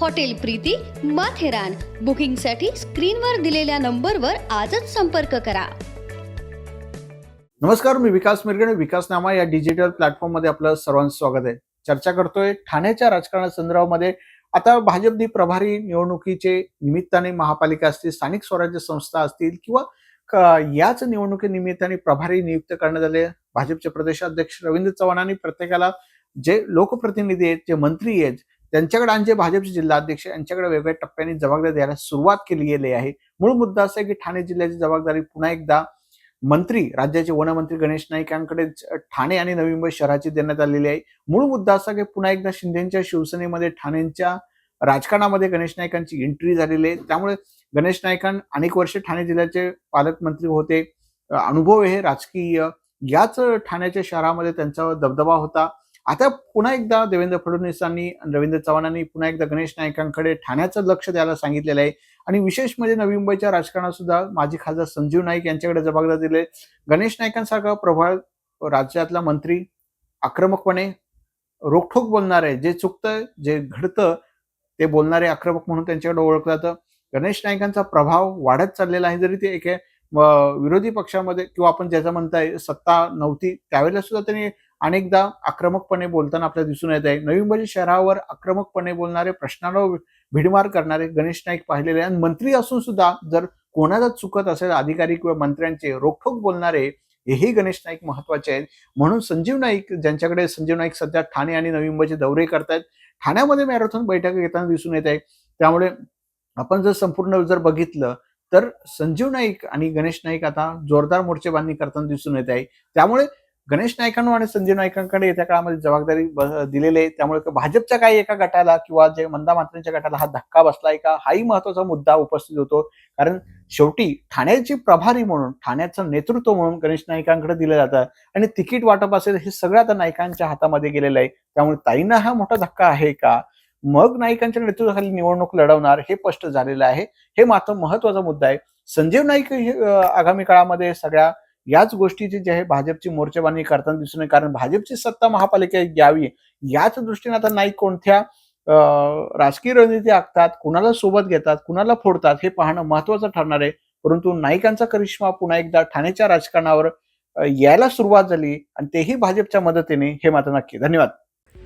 hotel Preeti Matheran बुकिंगसाठी स्क्रीनवर दिलेल्या नंबरवर आजच संपर्क करा. नमस्कार मी विकास मिरगणे विकासनामा या डिजिटल प्लॅटफॉर्ममध्ये आपलं सर्वांचं स्वागत आहे. चर्चा करतोय ठाण्याच्या राजकारणासंदर्भामध्ये आता भाजपनी प्रभारी निवडणुकीचे निमित्ताने महापालिका असतील स्थानिक स्वराज्य संस्था असतील किंवा याच निवडणुकीनिमित्ताने प्रभारी नियुक्त करण्यात आले. भाजपचे प्रदेशाध्यक्ष रवींद्र चव्हाणांनी प्रत्येकाला जे लोकप्रतिनिधी आहेत जे मंत्री आहेत त्यांच्याकडे आणि जे भाजपचे जिल्हाध्यक्ष यांच्याकडे वेगवेगळ्या टप्प्यांनी जबाबदारी द्यायला सुरुवात केली गेली आहे. मूळ मुद्दा असा आहे की ठाणे जिल्ह्याची जबाबदारी पुन्हा एकदा मंत्री राज्याचे वनमंत्री गणेश नाईक यांकडे ठाणे आणि नवी मुंबई शहराची देण्यात आलेली आहे. मूळ मुद्दा असा की पुन्हा एकदा शिंदेच्या शिवसेनेमध्ये ठाण्यांच्या राजकारणामध्ये गणेश नाईकांची एंट्री झालेली आहे. त्यामुळे गणेश नाईकां अनेक वर्ष ठाणे जिल्ह्याचे पालकमंत्री होते. अनुभव हे राजकीय. याच ठाण्याच्या शहरामध्ये त्यांचा दबदबा होता. आता पुन्हा एकदा देवेंद्र फडणवीसांनी रवींद्र चव्हाणांनी पुन्हा एकदा गणेश नाईकांकडे ठाण्याचं लक्ष द्यायला सांगितलेलं आहे. आणि विशेष म्हणजे नवी मुंबईच्या राजकारणात सुद्धा माजी खासदार संजीव नाईक यांच्याकडे जबाबदारी दिले. गणेश नाईकांसारखा प्रभाळ राज्यातला मंत्री आक्रमकपणे रोखोक बोलणारे जे चुकतं जे घडतं ते बोलणारे आक्रमक म्हणून त्यांच्याकडे ओळखलं जातं. गणेश नाईकांचा प्रभाव वाढत चाललेला आहे. जरी ते एके विरोधी पक्षामध्ये किंवा आपण ज्याचं म्हणताय सत्ता नव्हती त्यावेळेला सुद्धा त्यांनी अनेकदा आक्रमकपणे बोलताना आपल्याला दिसून येत आहे. नवी मुंबई शहरावर आक्रमकपणे बोलणारे प्रश्नांवर भिडमार करणारे गणेश नाईक पाहिलेले आणि मंत्री असून सुद्धा जर कोणाला चुकत असेल अधिकारी किंवा मंत्र्यांचे रोखोक बोलणारे हेही गणेश नाईक महत्त्वाचे आहेत. म्हणून संजीव नाईक ज्यांच्याकडे संजीव नाईक सध्या ठाणे आणि नवी मुंबईचे दौरे करतायत ठाण्यामध्ये मॅरेथॉन बैठक घेताना दिसून येत आहे. त्यामुळे आपण जर संपूर्ण जर बघितलं तर संजीव नाईक आणि गणेश नाईक आता जोरदार मोर्चेबांधणी करताना दिसून येत आहे. त्यामुळे गणेश नायकांनो आणि संजीव नायकांकडे येत्या काळामध्ये जबाबदारी ब- दिलेली आहे. त्यामुळे भाजपच्या काही एका गटाला किंवा जे मंदा मात्रेंच्या गटाला हा धक्का बसलाय का हाही महत्त्वाचा मुद्दा उपस्थित होतो. कारण शेवटी ठाण्याची प्रभारी म्हणून ठाण्याचं नेतृत्व म्हणून गणेश नायकांकडे दिलं जातं. आणि तिकीट वाटप असेल हे सगळं आता नायकांच्या हातामध्ये गेलेलं आहे. त्यामुळे ताईंना हा मोठा धक्का आहे का? मग नाईकांच्या नेतृत्वाखाली निवडणूक लढवणार हे स्पष्ट झालेलं आहे. हे मात्र महत्त्वाचा मुद्दा आहे. संजीव नाईक हे, आगामी काळामध्ये सगळ्या याच गोष्टीची जे आहे भाजपची मोर्चेबांधणी करताना दिसून येईल. कारण भाजपची सत्ता महापालिकेत यावी याच दृष्टीने आता नाईक कोणत्या राजकीय रणनीती आखतात कुणाला सोबत घेतात कुणाला फोडतात हे पाहणं महत्वाचं ठरणार आहे. परंतु नाईकांचा करिश्मा पुन्हा एकदा ठाण्याच्या राजकारणावर यायला सुरुवात झाली आणि तेही भाजपच्या मदतीने हे मात्र नक्की. धन्यवाद.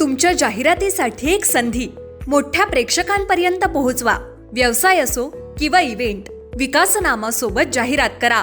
तुमच्या जाहिरातीसाठी एक संधी. मोठ्या प्रेक्षकांपर्यंत पोहोचवा. व्यवसाय असो किंवा इव्हेंट विकासनामा सोबत जाहिरात करा.